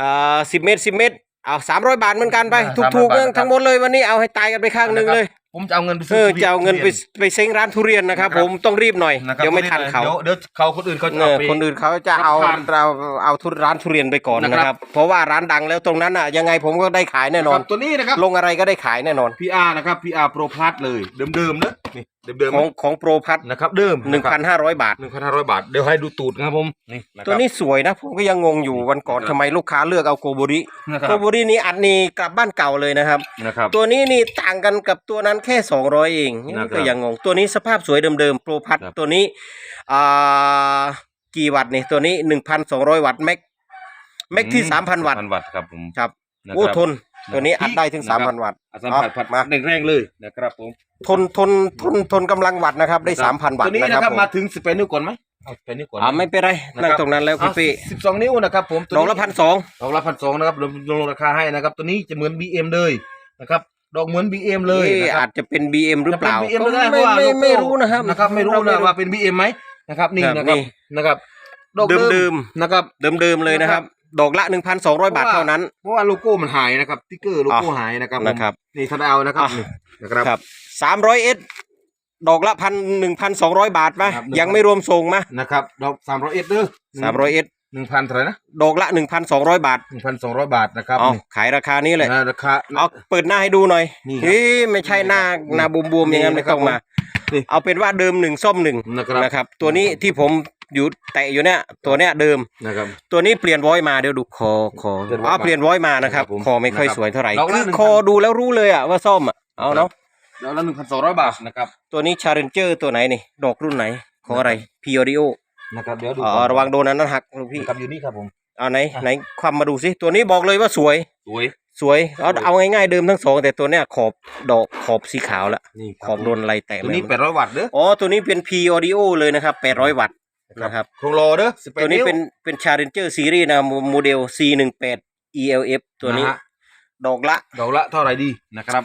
อ่าสิบเมตรสิบเมตรเอาสามร้อยบาทเหมือนกันไปอ่าถูกๆ300เรื่องบาททั้งหมดเลยวันนี้เอาให้ตายกันไปข้างหนึ่งเลย ผมจะเอาเงินไปเอซื้อทุรียนจะเอาเงินไปไปเซ้งร้านทุเรียนนะครับ นะครับ ผมต้องรีบหน่อยนะครับเดี๋ยวไม่ทันเขาเดี๋ยวเดี๋ยวเขาคนอื่นเขาจะเอเอาอไป คนอื่นเขาจะเอารับทานเราเอาทุร้านทุเรียนไปก่อนนะครับนะครับเพราะว่าร้านดังแล้วตรงนั้นอะยังไงผมก็ได้ขายแน่นอนครับตัวนี้นะครับ ลงอะไรก็ได้ขายแน่นอน PR นะครับ PR Pro Plus เลย เดิมๆนะนี่เดิมๆของของโปรพัทนะครับ เดิมหนึ่งพันห้าร้อยบาท หนึ่งพันห้าร้อยบาท เดี๋ยวให้ดูตูดนะครับผมนี่ะครับ ตัวนี้สวยนะผมก็ยังงงอยู่วันก่อนครับทำไมลูกค้าเลือกเอาโกโบรินะครับ โกโบรินี้อันนี้กลับบ้านเก่าเลยนะครับ นะครับ ตัวนี้นี่ต่างกันกับตัวนั้นแค่สองร้อยเองนะครับก็ยังงง ตัวนี้สภาพสวยเดิมๆโปรพัทครับตัวนี้อ่ากี่วัตต์นี่ตัวนี้หนึ่งพันสองร้อยวัตต์แม็กแม็กที่สามพันวัตต์พันวัตต์ครับผมครับนะโอ้ครับทนตัวนี้อัดได้ถึงนะสามคพัรันบวัตต์อาสัมผัสผัดมาหนึ่งแรงเลยนะครับผมทนทนทนทนกำลังวัตต์นะครับได้สามพันวัตตัวต์นี้นะนะคครัรับบผมมาถึงสิบแปดนิ้วก่อนไหมเอาสิบแปดนิ้วก่อนอ่าไม่เป็นไรนั่งตรงนั้นแล้วคุณพี่สิบสองนิ้วนะครับผมดอกละพันสองดอกละพันสองนะครับลงลงราคาให้นะครับ ตัวนี้จะเหมือน BM เลยนะครับ ดอกเหมือน BM เลยนี่นะครับอาจจะเป็น BM หรือเปล่าจะป็น BM ก็ก็ได้เพไม่ราะว่าไม่โลโก้ไม่รู้นะครับนะครับ ไม่รู้เนะว่าเป็น BM ไหมนะครับนี่ครับนะครับนี่ นะครับดอกเดิมนะครับเดิมๆเลยนะครับ ดอกละหนึ่งพันสองร้อยบาทเท่านั้น เพราะว่าโลโก้มันหายนะครับติ๊กเกอร์โลโก้หายนะครับผมนะครับนี่ถ้าเอานะครับอะ นี่นะครับ ครับสามร้อยเอสดอกละพันหนึ่งพันสองร้อยบาทไหมครับ ยังไม่รวมส่งมานะครับดอกสามร้อยเอ็ดเด้อสามร้อยเอส หนึ่งพันเท่าไหร่นะดอกละหนึ่งพันสองร้อยบาทหนึ่งพันสองร้อยบาทนะครับเอานี่ขายราคานี้เลย นะราคา เอาเปิดหน้าให้ดูหน่อยนี่ครับเฮ้ยไม่ใช่หน้านี่หน้าบวมๆอย่างนั้นนี่ไม่นะครับต้องมา นี่เอาเป็นว่าเดิมหนึ่งส้มหนึ่งนะครับ นะครับ ตัวนี้ที่ผมอยู่แตะอยู่เนี่ย ตัวเนี้ยเดิม นะครับ ตัวนี้เปลี่ยนวอยมาเดี๋ยวดูคอคอเปลี่ยน voice อ๋อเปลี่ยนวอยมานะครับครับผมคอไม่ค่อยนะครับสวยเท่าไหร่ดอกละคือหนึ่งคอดูแล้วรู้เลยอะว่าซ่อมอะเอาเนาะแล้วละหนึ่งพันสองร้อยบาทนะครับ ตัวนี้ชาเรนเจอร์ตัวไหนนี่ดอกรุ่นไหนของอะไรพีออดิโอ นะครับเดี๋ยวดูอ๋อระวังโดนอันนั้นหักลูกพี่ครับอยู่นี่ครับผมเอาไหนไหนความมาดูสิตัวนี้บอกเลยว่าสวยสวยสวยเอาสวยเอาง่ายๆเดิมทั้งสองแต่ตัวเนี้ยขอบดอกขอบสีขาวละนี่ขอบโดนอะไรแตะตัวนี้มาแปดร้อยวัตต์เด้ออ๋อตัวนี้เป็น P Audio เลยนะครับ800วัตต์นะครับโครงโลเด้อ18ตัวนี้เป็นเป็น Challenger Series นะโมเดล C18 ELF ตัวนี้ะฮะดอกละ ดอกละเท่าไหร่ดีนะครับ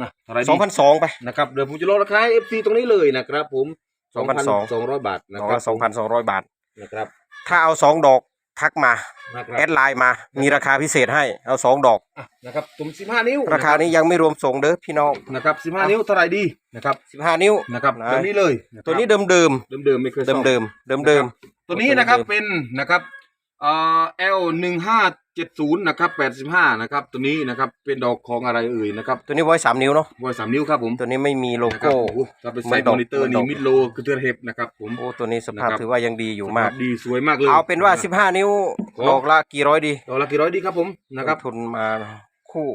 นะเท่าไหร่ดี2,200ไปนะครับเดี๋ยวผมจะลดราคาให้ FC ตรงนี้เลยนะครับผม 2,200 2,200บาทนะดอกครัละ2,200บาท นะครับ ถ้าเอา2ดอกทักมานะครับแอดไลน์มา มีราคาพิเศษให้เอา2ดอก อะนะครับตุ่ม15นิ้วราคานี้ยังไม่รวมส่งเด้อพี่น้องนะครับ15นิ้วเท่าไหร่ดีนะครับ15นิ้ว นะครับนะแบบนี้เลยะครับตัวนี้เดิมเดิมเดิมๆไม่เคยเดิซ่มอมเดิมเดิมเดิม ตัวนี้นะครับเป็นนะครับ เอ่อ L หนึ่งห้าเจ็ดศูนย์นะครับแปดสิบห้านะครับ ตัวนี้นะครับเป็นดอกของอะไรเอ่ยนะครับตัวนี้ไว้สามนิ้วเนาะวอยสามนิ้วครับผมตัวนี้ไม่มีโลนะครับโก้ โอ้โหถ้าเป็นเหมืไซอนส์ดมอกอนิเตอร์เหมือนดนี่อกมิดโลคือเทอร์เฮปนะครับผม โอ้ตัวนี้สภาพนะครับ ถือว่ายังดีอยู่มาก ดีสวยมากเลย เอาเป็นว่า 15 นิ้วครับ ดอกละกี่ร้อยดีดอกละกี่ร้อยดีครับผมนะครับลงทุนมาคู่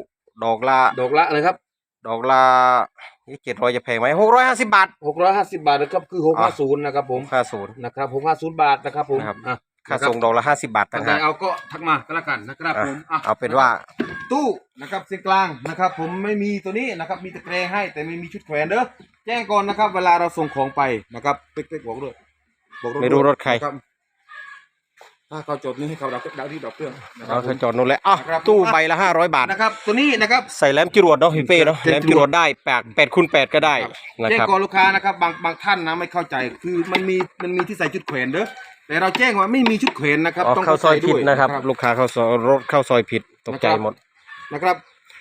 ดอกละดอกละนะครับดอกละนี่เจ็ดร้อยจะแพงไหมหกร้อยห้าสิบบาท หกร้อยห้าสิบบาทนะครับคือหกห้าศูนย์นะครับผมค่าศูนย์นะครับหกห้าศูนย์บาทนะครับผมนะครับ อะ ค่าส่งดอกละห้าสิบบาทท่าต่านงใดหากเอาก็ทักมาก็แล้วกันนะครับอะผมอะเอาเป็นว่า ตู้นะครับเส้นกลางนะครับ ผมไม่มีตัวนี้นะครับมีตะแกรงให้แต่ไม่มีชุดแขวนเด้อแจ้งก่อนนะครับ เวลาเราส่งของไปนะครับเป๊กๆบอกด้วยบอกด้วยไม่รู้รถใคร นะถ้าเขาจดนี่ให้เขาดับดาวที่ดับเครื่องนะครัเอาบ เธอจอดนู่นเลยอะครับ ตู้ใบละห้าร้อยบาท นะครับ ตัวนี้นะครับ ใส่แหลมจรวดเนาะพี่เป้เนาะแหลมแหลมจรวดได้แปดแปดคูณแปดก็ได้นะแจ้งครับ ก่อนลูกค้านะครับบางบางท่านนะไม่เข้าใจคือมันมีมันมีที่ใส่ชุดแขวนเด้อ แต่เราแจ้งว่าไม่มีชุดแขวนนะครับอ๋อต้องเข้าซอยใจผิดด้วยนะครับ ลูกค้าเข้าซอยรถเข้าซอยผิดตกใจหมดนะครับ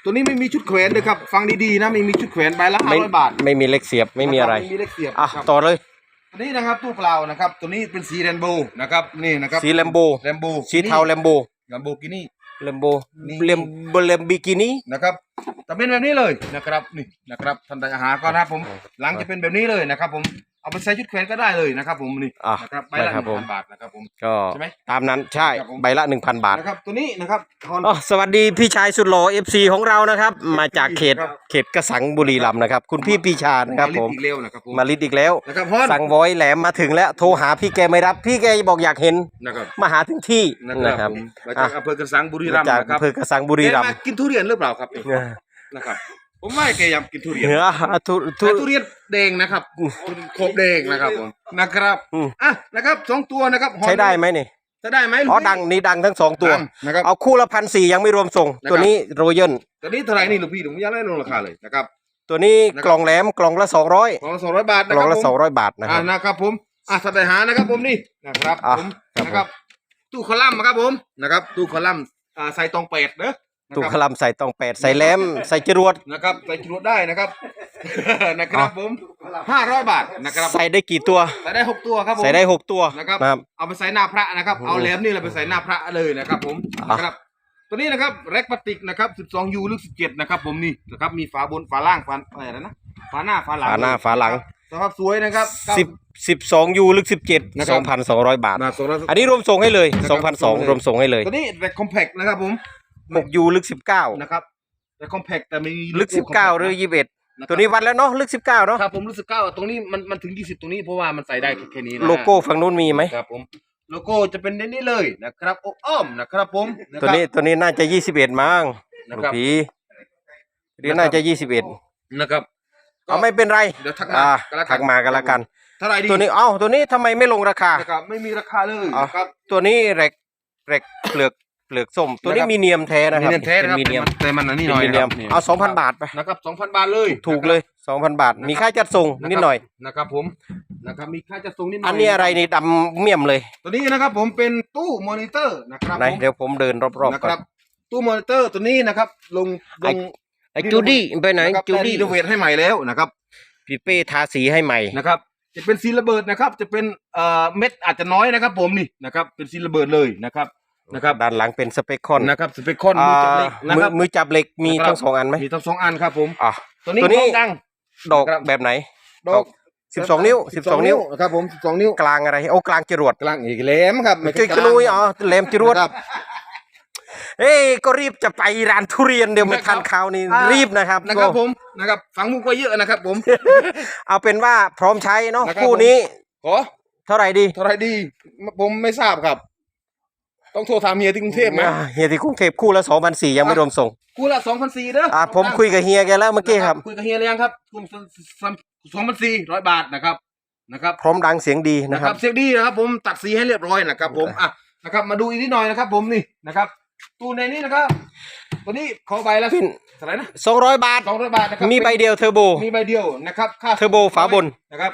ตัวนี้ไม่มีชุดแขวนเลยครับฟังดีๆนะไม่มีชุดแขวนใบละห้าไม่ร้อยบาทไม่มีเล็กเสียบไม่มีอะไรนคบไม่มีเลขเสียบอะครับต่อเลยตัวนี้นะครับตู้เปล่านะครับ ตัวนี้เป็นสีเรนโบว์นะครับนี่นะครับสีแลมโบแรมโบสีเทาแลมโบแรมโบกินี่แลมโบนี่เลมโบเลมบิกินี่นะครับแต่เป็นแบบนี้เลยนะครับนี่นะครับท่านใดอาหารก็นะครับผมหลังจะเป็นแบบนี้เลยนะครับผม เอาไปใส่ชุดแขวนก็ได้เลยนะครับ ผมนี่อะนะครับใบละได้หครับนึ่งผม พันบาทนะครับผม ก็ใช่ไหมตามนั้นใช่ครับผม ใบละหนึ่งพันบาทนะครับตัวนี้นะครับทอน อ๋อสวัสดีพี่ชายสุดหล่อเอฟซีของเรานะครับ มาจากเขตครับ เขตกระสังบุรีรัมย์นะครับ คุณพี่ปีชานะครับลิผฟมต์อีกเร็วนะครับผมมาลิดอีกแล้ว นะครับฮอนสั่งไวอยแหลมมาถึงแล้วโทรหาพี่แกไม่รับ พี่แกบอกอยากเห็นนะครับมาหาถึงที่นะนะคครัรับบผมมาจากอำเภอกระสังบุรีรัมย์จากนะครับอำเภอกระสังบุรีรัมแกย์มากินทุเรียนหรือเปล่าครับเออนะครับ ผมว่าแกอยากกินทุเรียนเนื้อทุทุ แต่ทุเรียนแดงนะครับโคบแดงนะครับผมนะครับอืม อะนะครับสองตัวนะครับฮอนใช้ได้ไหมนี่ใช้ได้ไหมอ๋อดังนี่ดังทั้งสองตัว ดังนะครับ เอาคู่ละพันสี่ยังไม่รวมส่ง นะครับ ตัวนี้โรเยนตัวนี้เท่าไหร่นี่ลูกพี่ผมยังไม่ได้ลงราคาเลยนะครับ ตัวนี้นะครับ กล่องแหลมกล่องละสองร้อยกล่องละสองร้อยบาทกนะล่คองรับละผมสองร้อยบาทนะคอ่ารับ นะครับผมอะสัตว์หานะครับผมนี่นะครับอะผมครับนะครับตู้คอลัมน์นะครับผมนะครับตู้คอลัมน์อ่าใส่ตองเป็ดเด้อนะ ตุกครับขลำใส่ตองแปดใส่แหลมใส่จรวดนะครับใส่จรวดได้นะครับ นะครับผมห้าร้อยบาทนะครับใส่ได้กี่ตัวใส่ได้หกตัวครับผมใส่ได้หกตัวนะครับนะครับเอาไปใส่หน้าพระนะครับโอ้โหเอาแหลมนี่เราไปใส่หน้าพระเลยนะครับ ผมอะนะครับตัวนี้นะครับแร็กพลาสติกนะครับ12 U ลึก 17 นะครับ ผมนี่นะครับมีฝาบนฝาล่างฝาอะไรนะฝาหน้าฝาหลังฝาหน้าฝาหลังสภาพสวยนะครับสิบสิบสองยูลึกสิบเจ็ดนะคสรัอบงพันสองร้อยบาทมาสองร้อยอันนี้รวมส่งให้เลยนะครับสองพันสองส่งเลยรวมส่งให้เลยตัวนี้แร็กคอมแพคนะครับผม หกยูลึกสิบเก้านะครับแร็กคอมแพคแต่มีลึกสิบเก้าหรือยี่สิบเอ็ดตัวนี้วัดแล้วเนาะลึกสิบเก้าเนาะครับผมรู้สึกเก้าตรงนี้มันมันถึง20ตรงนี้เพราะว่ามันใส่ได้แค่นี้นะโลโก้ฝั่งนู้นมีไหมครับผมโลโก้จะเป็นในนี้เลยนะครับอกอ้อมนะครับผมะครับตัวนี้ตัวนี้น่าจะยี่สิบเอ็ดมั้งนะลูกครับผีตัวนี้น่าจะยี่สิบเอ็ดนะครับเอาไม่เป็นไรเดี๋ยวทักมาอ่าก็แล้วกันทักมากันละกันเท่าไหร่ดีตัวนี้เอ้าตัวนี้ทำไมไม่ลงราคานะครับไม่มีราคาเลยอ๋อนะครับตัวนี้แรกแรกเปลือก เปลือกส้มตัวนี้นะครับมีเนียมแท้นะคมีรับเงินแท้นะครับมีเนียมแต่มันอันนี้เป็นหน่อยมีเนียมนะครับเอาสองพันบาทไปนะครับสองพันบาทเลยถูกเลยสองพันบาท มีค่าจัดส่งนิดหน่อยนะครับผมนะครับมีค่าจัดส่งนิดหน่อยอันนี้อะไรนี่ดำเมี่ยมเลย ตัวนี้นะครับผมเป็นตู้มอนิเตอร์นะครับไหนผมเดี๋ยวผมเดินรอบๆนะก่คอรันบตู้มอนิเตอร์ตัวนี้นะครับ ลงลงไอ้จูดี้ไปไหนนะครับจูได้ดี้รีโนเวทให้ใหม่แล้วนะครับพี่เป้ทาสีให้ใหม่นะครับจะเป็นซีระเบิดนะครับ จะเป็นเอ่อเม็ดอาจจะน้อยนะครับ ผมนี่นะครับ เป็นซีระเบิดเลยนะครับ นะครับด้านหลังเป็นสเปคคอนนะครับสเปคคอนมือจับเหล็กนะมืคอรับมือจับเหล็กมีนะครับทั้งสองอันไหมมีทั้งสองอันครับผมอะตัวนี้ตัวนี้พร้อมดังดอกนะครับแบบไหน ดอกสิบสองนิ้วสิบสองนิ้วนะครับผมสิบสองนิ้วกลางอะไรโอ้กลางจรวดกลางอีกแหลมครับไม่ใช่กระนุยอ๋อแหลมจรวดครับเอ้ยก็รีบจะไปร้านทุเรียนเดี๋ยวไม่ทันข่าวนี่อ่ารีบนะครับนะครับก็ผมนะครับฟังมุกไว้เยอะนะครับผม เอาเป็นว่าพร้อมใช้เนาะนะครับคู่นี้ขอเท่าไหร่ดี เท่าไหรดี ผมไม่ทราบครับ ต้องโทรถามเฮียที่กรุงเทพนะอ่าเฮียที่กรุงเทพคู่ละสองพันสี่ยังไม่รวมส่ง กูละสองพันสี่เด้ออ่า ผมคุยกับเฮียแกแล้วเมื่อกี้ครับ คุยกับเฮียหรือยังครับคุณสองพันสี่ร้อยบาทนะครับนะครับพร้อมดังเสียงดีนะนะคครัรับบเซ็กดีนะครับ ผมตัดสีให้เรียบร้อยนะครับ ผมอะนะครับมาดูอีกนิดหน่อยนะครับ ผมนี่นะครับ ตู้ในนี้นะครับ ตัวนี้ขอใบละฟินเท่าไหร่นะสองร้อยบาท สองร้อยบาทนะครับมีใบเดียวเทอร์โบ มีใบเดียวนะครับ ค่าเทอร์โบฝาบน นะครับ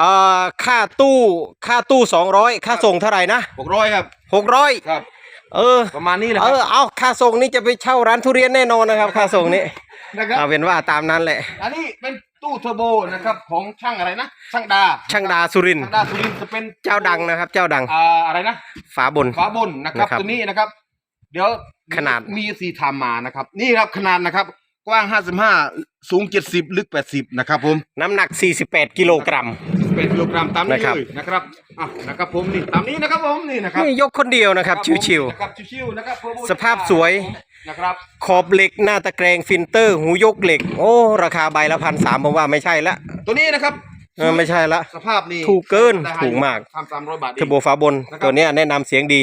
อ่าค่าตู้ค่าตู้สองร้อยค่าส่งเท่าไหร่นะหกร้อยครับหกร้อยครับ เออ ประมาณนี้แหละเอครัอบเอาค่าส่งนี่จะไปเช่าร้านทุเรียนแน่นอนนะครับ ค่าส่งนี่นะครับ เอาเป็นว่าตามนั้นแหละ อันนี้เป็นตู้เทอร์โบนะครับของช่างอะไรนะ ช่างดา ช่างดาสุรินทร์ช่างดาสุรินทร์จะเป็นเจ้าดังนะครับ เจ้าดังอ่าอะไรนะ ฝาบน ฝาบนนะครับนะครับ ตัวนี้นะครับ เดี๋ยวขนาด มีสีทำมานะครับ นี่ครับขนาดนะครับ กว้าง55สูง70ลึก80นะครับผมน้ำหนัก 48 กิโลกรัม เป็นกิโลกรัมตามนี้นะครับ เลยนะครับอะนะครับผมนี่ตามนี้นะครับผมนี่นะครับนี่ยกคนเดียวนะครับ ผมชิว นะครับชิวๆนะครับ Turbo สภาพสวย นะครับ ๆ ขอบเหล็กหน้าตะแกรงฟิลเตอร์ หูยกเหล็ก โอ้ ราคาใบละพันสามผมว่าไม่ใช่ละตัวนี้นะครับเออไม่ใช่ละ สภาพนี่ถูกเกินได้ถูกมาก ทำสามร้อยบาทเทอร์โบฝาบนนะครับตัวเนี้ยแนะนำเสียงดี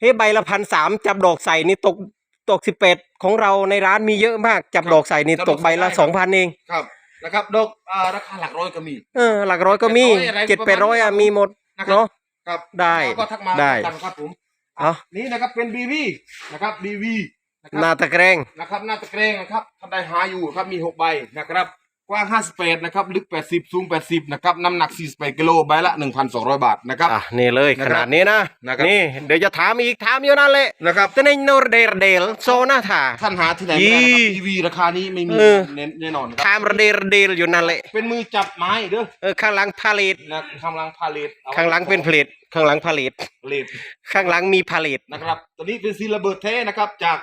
เฮ้ยใบละพันสามจับดอกใส่นี่ตกตกสิบแปดของเราในร้านมีเยอะมากจับดอกใส่นี่ตกใบละสองพันเองครับนะครับดอกอ่าราคาหลักร้อยก็มี เออ หลักร้อยก็มี700อะไรเจ็ดแปดร้อยอะประมาณนี้มีหมดนะครับเนาะครับได้แล้วก็ทักมาได้กันครับผมเอานี่นะครับเป็น BV นะครับ BV นะคหน้ารับตะแกรงนะครับหน้าตะเกรงนะครับท่านใดหาอยู่ครับมีหกใบนะครับ กว้าง 58 นะครับ ลึก 80 สูง 80 นะครับ น้ำหนัก 48 กิโล ใบละ 1,200 บาท นะครับ อะนี่เลยนะขครับนาดนี้นะนะครับ นี่เดี๋ยวจะถามอีกถามอยู่นั่นแหละนะครับ แต่ในโนเดรเดลโซนาธาท่านหาที่ไหนไม่ได้นะครับ อี BV ราคานี้ไม่มีเออ แน่แน่นอนคทารับมระเดรเดลอยู่นั่นแหละเป็นมือจับไม้เด้อเออข้างหลังพาเลตนะข้างหลังพาเลตเอไว้ข้างหลังเป็นเพลทข้างหลังพาเลตเลตข้างหลังมีพาเลตนะครับ ตัวนี้เป็นซีลระเบิดเทนะครับ จาก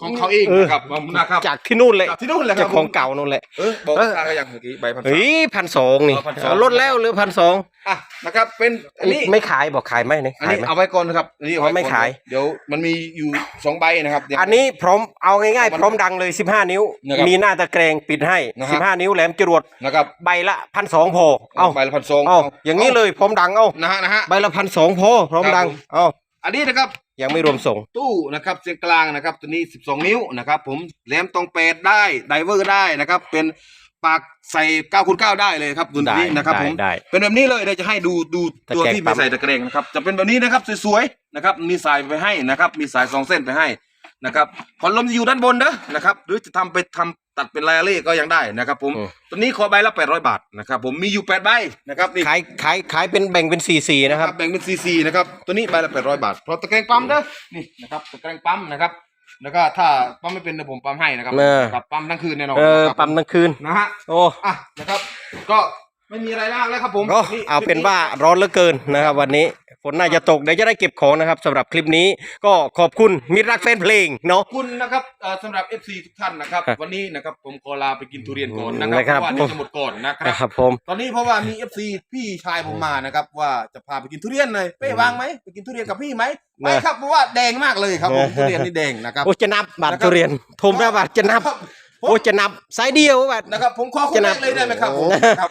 ของเขาเองเออนะครับนะครับจากที่นู่นเลยจากที่นู่นแหละครัเจ้าของเก่านู่นแหละเออบอกเออราคาก็ยังเมื่อกี้ใบพันสามเฮ้ยพันสองนี่อ๋อ1,200เอาลดแล้วเหลือพันสองอะนะครับเป็นอันนี้ไม่ขายบอกขายไหมเนี่ยอันขายนี้ไหมเอาไว้ก่อนนะครับอันนี้เอว้อ๋อไม่ก่อนขาย เดี๋ยวมันมีอยู่สองใบนะครับเดี๋ยวอันนี้พร้อมเอาง่ายๆ พร้อมดังเลย15นิ้วนะครับมีหน้าตะแกรงปิดให้นะครับ15นิ้วแหลมจรวดนะครับใบละพันสองพอเอาใบละพันสองเอาอย่างนี้เลยพร้อมดังเอานะฮะนะฮะใบละพันสองพอพร้อมดังครับผมเอา อันนี้นะครับยังไม่รวมส่ง ตู้นะครับเสียงกลางนะครับ ตัวนี้ 12 นิ้วนะครับ ผมแหลมตรงเปดได้ไดเวอร์ได้นะครับ เป็นปากใส่9คูณ9ได้เลยครับตัวนี้นะครับได้ผมได้เป็นแบบนี้เลยเดี๋ยวจะให้ดูดูตะตัวแกรงที่ปั๊ไม่มใส่ตะเกรงนะครับจะเป็นแบบนี้นะครับสวยๆนะครับมีสายไปให้นะครับ มีสายสองเส้นไปให้นะครับพอลมจะอยู่ด้านบนเด้อนะครับ หรือจะทำไปทำ ตัดเป็นลายเล่ก็ยังได้นะครับผมอืมตัวนี้ขอใบละ800บาทนะครับผมมีอยู่8ใบนะครับนี่ขายขายขายเป็นแบ่งเป็นสี่สี่นะครับแบ่งเป็นซีซีนะครับตัวนี้ใบละ800บาทเพราะตะแกรงปั๊มเด้อนี่นะครับตะแกรงปั๊มนะครับแล้วก็ถ้าปั๊มไม่เป็นเดี๋ยวผมปั๊มให้นะครับเออครับปั๊มทั้งคืนแน่นอนเออนะครับปั๊มทั้งคืนนะฮะโอ้อะนะครับ ก็ไม่มีอะไรมากแล้วครับผมก็นี่เอาเป็นคลิปว่าร้อนเหลือเกินนะครับวันนี้ ฝนน่าจะตกเดี๋ยวจะได้เก็บของนะครับสำหรับคลิปนี้ก็ขอบคุณมิตรรักแฟนเพลงเนาะ ขอบคุณนะครับเอ่อสำหรับ FC ทุกท่านนะครับ ครับวันนี้นะครับผมขอลาไปกินทุเรียนก่อนนะครับนะครับเพราะว่าเดี๋ยวจะหมดก่อนนะครันะบครับผม ตอนนี้เพราะว่ามี FC พี่ชายผมมานะครับ ว่าจะพาไปกินทุเรียนเลยเป้วางไหมไปกินทุเรียนกับพี่ไหมไม่ครับเพราะว่าแดงมากเลยครับผมทุเรียนนี่แดงนะครับ โอ้จะนับบาทนะครับทุเรียนโทมระบาทจะนับครับผม โอ้จะนับสายเดียวบาทนะครับผมขอคนแรกเลยได้ไหมครับผมครับ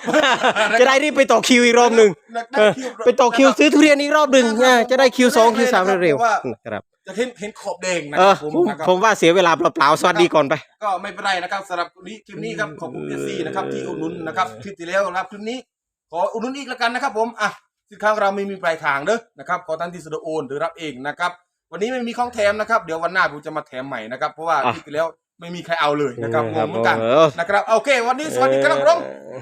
จะได้รีบไปต่อคิวอีกรอบหนึ่งได้เออคิวไปต่อคิวซื้อทุเรียนอีกรอบหนึ่งนะครับนะจะได้คิวสองคิวสามผมเร็วว่าๆนะครับ จะเห็นเห็นขอบแดงนะเอคอรับผมผมนะครับผมว่าเสียเวลาเปล่าๆสวัสดีก่อนไป ก็ไม่เป็นไรนะครับสำหรับคลิปนี้คลิปนี้ครับขอบคุณเอซีนะครับที่อุดหนุนนะครับคลิปที่แล้วนะครับคลิปนี้ ขออุดหนุนอีกแล้วกันนะครับ ผมอะสินค้าของเราไม่มีปลายทางเด้อนะครับขอท่านที่สะดวกโอนหรือรับเองนะครับ วันนี้ไม่มีของแถมนะครับ เดี๋ยววันหน้าผมจะมาแถมใหม่นะครับเพราะว่าอะ คลิปที่แล้ว ไม่มีใครเอาเลยนะครับงงเหมือนกันเออนะครับโอเค วันนี้สวัสดีครับผมเออ